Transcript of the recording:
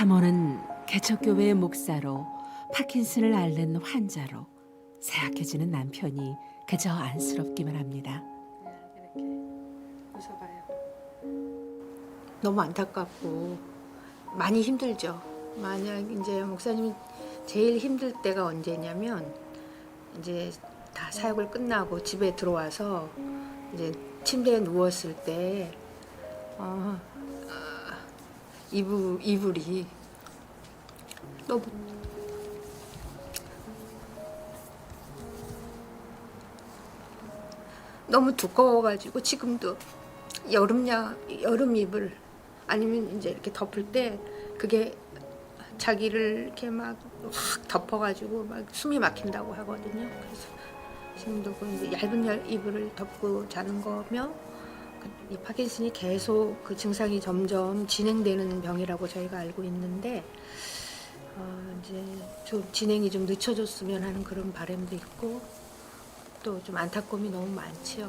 사모는 개척교회의 목사로 파킨슨을 앓는 환자로 세약해지는 남편이 그저 안쓰럽기만 합니다. 너무 안타깝고 많이 힘들죠. 만약 이제 목사님이 제일 힘들 때가 언제냐면 이제 다 사역을 끝나고 집에 들어와서 이제 침대에 누웠을 때 어, 아, 이불 이불이 너무 너무 두꺼워가지고 지금도 여름야 여름 이불 아니면 이제 이렇게 덮을 때 그게 자기를 이렇게 막 확 덮어가지고 막 숨이 막힌다고 하거든요. 그래서 지금도 그 이제 얇은 얇- 이불을 덮고 자는 거며 그 이 파킨슨이 계속 그 증상이 점점 진행되는 병이라고 저희가 알고 있는데 어 이제 좀 진행이 좀 늦춰졌으면 하는 그런 바람도 있고 또 좀 안타까움이 너무 많지요.